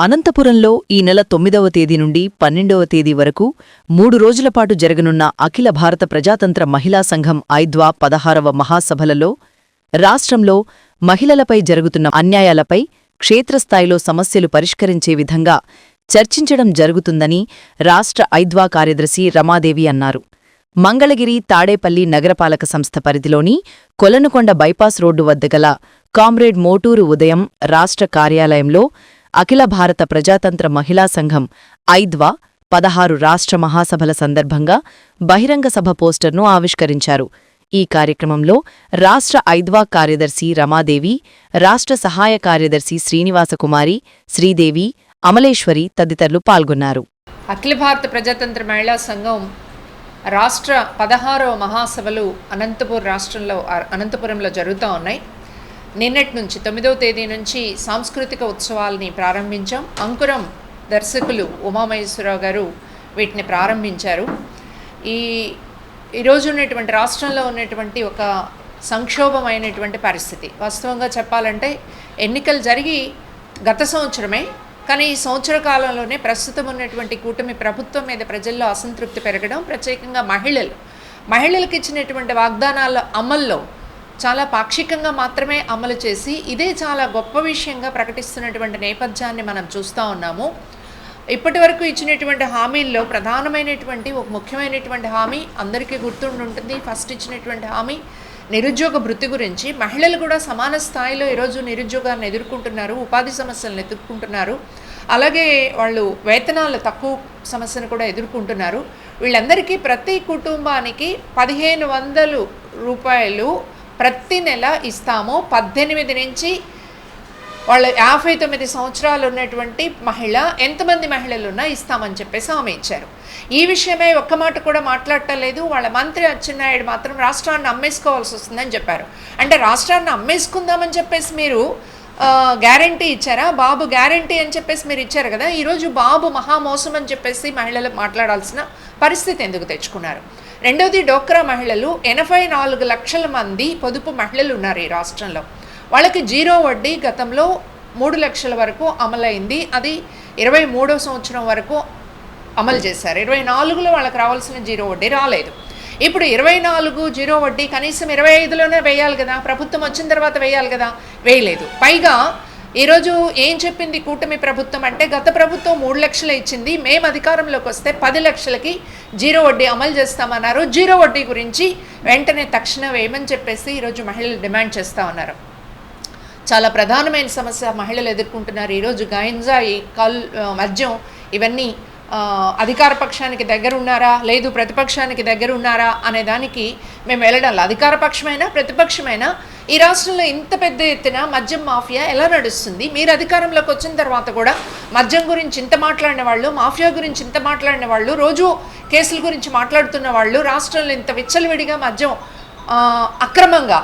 అనంతపురంలో ఈ నెల తొమ్మిదవ తేదీ నుండి పన్నెండవ తేదీ వరకు మూడు రోజుల పాటు జరగనున్న అఖిల భారత ప్రజాతంత్ర మహిళా సంఘం ఐద్వా పదహారవ మహాసభలలో రాష్ట్రంలో మహిళలపై జరుగుతున్న అన్యాయాలపై క్షేత్రస్థాయిలో సమస్యలు పరిష్కరించే విధంగా చర్చించడం జరుగుతుందని రాష్ట్ర ఐద్వా కార్యదర్శి రమాదేవి అన్నారు. మంగళగిరి తాడేపల్లి నగరపాలక సంస్థ పరిధిలోని కొలనుకొండ బైపాస్ రోడ్డు వద్ద గల కామ్రేడ్ మోటూరు ఉదయం రాష్ట్ర కార్యాలయంలో అఖిల భారత ప్రజాతంత్ర మహిళా సంఘం ఐద్వా పదహారు రాష్ట్ర మహాసభల సందర్భంగా బహిరంగ సభ పోస్టర్ను ఆవిష్కరించారు. ఈ కార్యక్రమంలో రాష్ట్ర ఐద్వా కార్యదర్శి రమాదేవి రాష్ట్ర సహాయ కార్యదర్శి శ్రీనివాసకుమారి శ్రీదేవి అమలేశ్వరి తదితరులు పాల్గొన్నారు. అఖిల భారత ప్రజాతంత్ర మహిళా సంఘం రాష్ట్ర పదహారవ మహాసభలు అనంతపురం రాష్ట్రంలో అనంతపురంలో జరుగుతూ ఉన్నాయి. నిన్నటి నుంచి తొమ్మిదవ తేదీ నుంచి సాంస్కృతిక ఉత్సవాల్ని ప్రారంభించాం. అంకురం దర్శకులు ఉమామహేశ్వరరావు గారు వీటిని ప్రారంభించారు. ఈ ఈరోజు ఉన్నటువంటి రాష్ట్రంలో ఉన్నటువంటి ఒక సంక్షోభమైనటువంటి పరిస్థితి. వాస్తవంగా చెప్పాలంటే ఎన్నికలు జరిగి గత సంవత్సరమే కానీ ఈ సంవత్సర కాలంలోనే ప్రస్తుతం ఉన్నటువంటి కూటమి ప్రభుత్వం మీద ప్రజల్లో అసంతృప్తి పెరగడం ప్రత్యేకంగా మహిళలు. మహిళలకు ఇచ్చినటువంటి వాగ్దానాల అమల్లో చాలా పాక్షికంగా మాత్రమే అమలు చేసి ఇదే చాలా గొప్ప విషయంగా ప్రకటిస్తున్నటువంటి నేపథ్యాన్ని మనం చూస్తూ ఉన్నాము. ఇప్పటి వరకు ఇచ్చినటువంటి హామీల్లో ప్రధానమైనటువంటి ఒక ముఖ్యమైనటువంటి హామీ అందరికీ గుర్తుండి ఉంటుంది ఫస్ట్ ఇచ్చినటువంటి హామీ నిరుద్యోగ వృత్తి గురించి. మహిళలు కూడా సమాన స్థాయిలో ఈరోజు నిరుద్యోగాన్ని ఎదుర్కొంటున్నారు ఉపాధి సమస్యలను ఎదుర్కొంటున్నారు. అలాగే వాళ్ళు వేతనాలు తక్కువ సమస్యను కూడా ఎదుర్కొంటున్నారు. వీళ్ళందరికీ ప్రతి కుటుంబానికి పదిహేను వందలు రూపాయలు ప్రతి నెల ఇస్తాము. పద్దెనిమిది నుంచి వాళ్ళ యాభై తొమ్మిది సంవత్సరాలు ఉన్నటువంటి మహిళ ఎంతమంది మహిళలు ఉన్నా ఇస్తామని చెప్పేసి ఆమె ఇచ్చారు. ఈ విషయమై ఒక్క మాట కూడా మాట్లాడటం లేదు. వాళ్ళ మంత్రి అచ్చెన్నాయుడు మాత్రం రాష్ట్రాన్ని అమ్మేసుకోవాల్సి వస్తుందని చెప్పారు. అంటే రాష్ట్రాన్ని అమ్మేసుకుందామని చెప్పేసి మీరు గ్యారంటీ ఇచ్చారా? బాబు గ్యారంటీ అని చెప్పేసి మీరు ఇచ్చారు కదా. ఈరోజు బాబు మహామోసం అని చెప్పేసి మహిళలు మాట్లాడాల్సిన పరిస్థితి ఎందుకు తెచ్చుకున్నారు? రెండవది డోక్రా మహిళలు. ఎనభై నాలుగు లక్షల మంది పొదుపు మహిళలు ఉన్నారు ఈ రాష్ట్రంలో. వాళ్ళకి జీరో వడ్డీ గతంలో మూడు లక్షల వరకు అమలైంది. అది ఇరవై మూడో సంవత్సరం వరకు అమలు చేశారు. ఇరవై నాలుగులో వాళ్ళకి రావాల్సిన జీరో వడ్డీ రాలేదు. ఇప్పుడు ఇరవై నాలుగు జీరో వడ్డీ కనీసం ఇరవై ఐదులోనే వేయాలి కదా. ప్రభుత్వం వచ్చిన తర్వాత వేయాలి కదా. వేయలేదు. పైగా ఈరోజు ఏం చెప్పింది కూటమి ప్రభుత్వం అంటే గత ప్రభుత్వం మూడు లక్షలు ఇచ్చింది. మేము అధికారంలోకి వస్తే పది లక్షలకి జీరో వడ్డీ అమలు చేస్తామన్నారు. జీరో వడ్డీ గురించి వెంటనే తక్షణం వేయమని చెప్పేసి ఈరోజు మహిళలు డిమాండ్ చేస్తూ ఉన్నారు. చాలా ప్రధానమైన సమస్య మహిళలు ఎదుర్కొంటున్నారు. ఈరోజు గంజాయి కల్ మద్యం ఇవన్నీ అధికార పక్షానికి దగ్గర ఉన్నారా లేదు ప్రతిపక్షానికి దగ్గర ఉన్నారా అనే దానికి మేము వెళ్ళడం అధికార పక్షమైనా ప్రతిపక్షమైనా ఈ రాష్ట్రంలో ఇంత పెద్ద ఎత్తున మద్యం మాఫియా ఎలా నడుస్తుంది? మీరు అధికారంలోకి వచ్చిన తర్వాత కూడా మద్యం గురించి ఇంత మాట్లాడిన వాళ్ళు మాఫియా గురించి ఇంత మాట్లాడిన వాళ్ళు రోజు కేసుల గురించి మాట్లాడుతున్న వాళ్ళు రాష్ట్రంలో ఇంత విచ్చలవిడిగా మద్యం అక్రమంగా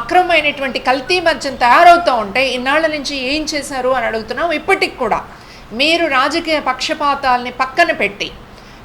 అక్రమమైనటువంటి కల్తీ మద్యం తయారవుతూ ఉంటే ఇన్నాళ్ళ నుంచి ఏం చేశారు అని అడుగుతున్నాం ఇప్పటికి కూడా. మీరు రాజకీయ పక్షపాతాల్ని పక్కన పెట్టి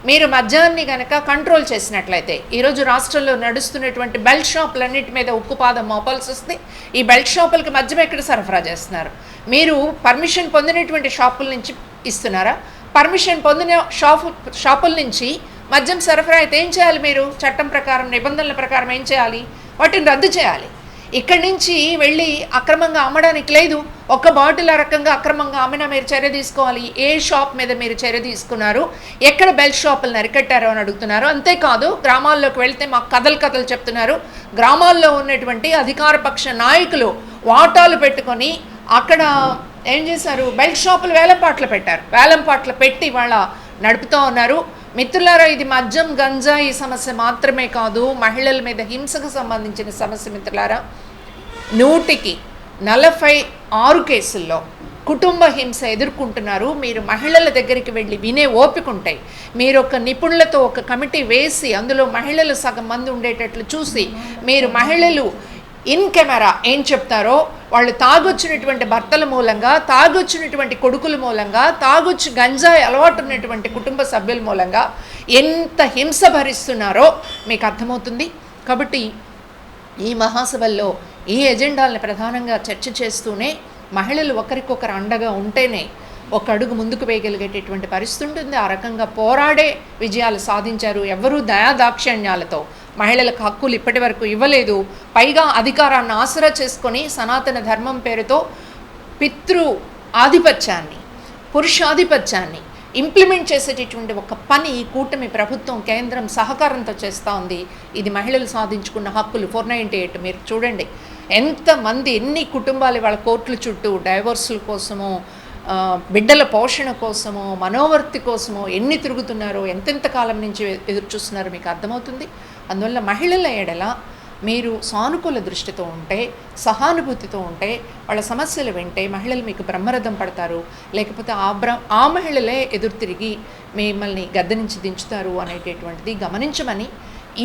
మీరు మద్యాన్ని కనుక కంట్రోల్ చేసినట్లయితే ఈరోజు రాష్ట్రంలో నడుస్తున్నటువంటి బెల్ట్ షాపులన్నిటి మీద ఉక్కుపాదం మోపాల్సి వస్తుంది. ఈ బెల్ట్ షాపులకి మద్యం ఎక్కడ సరఫరా చేస్తున్నారు? మీరు పర్మిషన్ పొందినటువంటి షాపుల నుంచి ఇస్తున్నారా? పర్మిషన్ పొందిన షాపు షాపుల నుంచి మద్యం సరఫరా అయితే ఏం చేయాలి మీరు? చట్టం ప్రకారం నిబంధనల ప్రకారం ఏం చేయాలి? వాటిని రద్దు చేయాలి. ఇక్కడి నుంచి వెళ్ళి అక్రమంగా అమ్మడానికి లేదు. ఒక బాటిల్ ఆ రకంగా అక్రమంగా అమ్మినా మీరు చర్య తీసుకోవాలి. ఏ షాప్ మీద మీరు చర్య తీసుకున్నారు? ఎక్కడ బెల్ట్ షాపులు నరికట్టారో అని అడుగుతున్నారు. అంతేకాదు గ్రామాల్లోకి వెళ్తే మాకు కథలు కథలు చెప్తున్నారు. గ్రామాల్లో ఉన్నటువంటి అధికార పక్ష నాయకులు వాటాలు పెట్టుకొని అక్కడ ఏం చేశారు? బెల్ట్ షాపులు వేలంపాట్లు పెట్టారు. వేలంపాట్లు పెట్టి వాళ్ళ నడుపుతూ ఉన్నారు. మిత్రులారా ఇది మద్యం గంజాయి సమస్య మాత్రమే కాదు. మహిళల మీద హింసకు సంబంధించిన సమస్య మిత్రులారా. నూటికి నలభై ఆరు కేసుల్లో కుటుంబ హింస ఎదుర్కొంటున్నారు. మీరు మహిళల దగ్గరికి వెళ్ళి వినే ఓపిక ఉంటాయి. మీరు ఒక నిపుణులతో ఒక కమిటీ వేసి అందులో మహిళలు సగం మంది ఉండేటట్లు చూసి మీరు మహిళలు ఇన్ కెమెరా ఏం చెప్తారో వాళ్ళు తాగొచ్చినటువంటి భర్తల మూలంగా తాగొచ్చినటువంటి కొడుకుల మూలంగా తాగొచ్చి గంజాయి అలవాటు ఉన్నటువంటి కుటుంబ సభ్యుల మూలంగా ఎంత హింస భరిస్తున్నారో మీకు అర్థమవుతుంది. కాబట్టి ఈ మహాసభల్లో ఈ ఎజెండాలను ప్రధానంగా చర్చ చేస్తూనే మహిళలు ఒకరికొకరు అండగా ఉంటేనే ఒక అడుగు ముందుకు వేయగలిగేటటువంటి పరిస్థితి ఉంటుంది. ఆ రకంగా పోరాడే విజయాలు సాధించారు ఎవరూ దయాదాక్షిణ్యాలతో. మహిళలకు హక్కులు ఇప్పటి వరకు ఇవ్వలేదు. పైగా అధికారాన్ని ఆసరా చేసుకొని సనాతన ధర్మం పేరుతో పితృ ఆధిపత్యాన్ని పురుషాధిపత్యాన్ని ఇంప్లిమెంట్ చేసేటటువంటి ఒక పని ఈ కూటమి ప్రభుత్వం కేంద్రం సహకారంతో చేస్తూ ఉంది. ఇది మహిళలు సాధించుకున్న హక్కులు. ఫోర్ నైంటీ ఎయిట్ మీరు చూడండి. ఎంతమంది ఎన్ని కుటుంబాలు వాళ్ళ కోర్టుల చుట్టూ డైవోర్సుల కోసమో బిడ్డల పోషణ కోసమో మనోవర్తి కోసమో ఎన్ని తిరుగుతున్నారో ఎంతెంత కాలం నుంచి ఎదురు చూస్తున్నారో మీకు అర్థమవుతుంది. అందువల్ల మహిళల ఎడల మీరు సానుకూల దృష్టితో ఉంటే సహానుభూతితో ఉంటే వాళ్ళ సమస్యలు వింటే మహిళలు మీకు బ్రహ్మరథం పడతారు. లేకపోతే ఆ బ్ర ఆ మహిళలే ఎదురు తిరిగి మిమ్మల్ని గద్దె నుంచి దించుతారు అనేటటువంటిది గమనించమని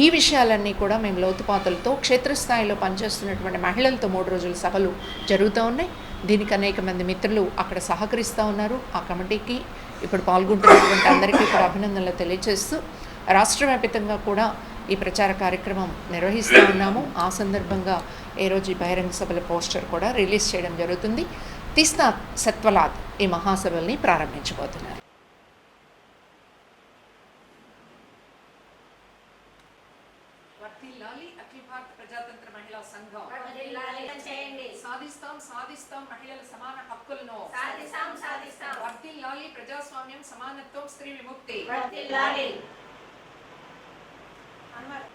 ఈ విషయాలన్నీ కూడా మేము లోతుపాతులతో క్షేత్రస్థాయిలో పనిచేస్తున్నటువంటి మహిళలతో మూడు రోజుల సభలు జరుగుతూ ఉన్నాయి. దీనికి అనేక మంది మిత్రులు అక్కడ సహకరిస్తూ ఉన్నారు. ఆ కమిటీకి ఇప్పుడు పాల్గొంటున్నటువంటి అందరికీ కూడా అభినందనలు తెలియజేస్తూ రాష్ట్ర వ్యాప్తంగా కూడా ఈ ప్రచార కార్యక్రమం నిర్వహిస్తూ ఉన్నాము. ఆ సందర్భంగా ఏ రోజు ఈ బహిరంగ సభల పోస్టర్ కూడా రిలీజ్ చేయడం జరుగుతుంది. తీస్తా సత్వలాద్ ఈ మహాసభల్ని ప్రారంభించబోతున్నారు. వర్ధిల్లాలి అఖిల భారత ప్రజాతంత్ర మహిళా సంఘం. సాధిస్తాం సాధిస్తాం మహిళల సమాన హక్కులను. సాధిస్తాం సాధిస్తాం. వర్ధిల్లాలి ప్రజాస్వామ్యం సమానత్వం స్త్రీ విముక్తి. వర్ధిల్లాలి అన్వర్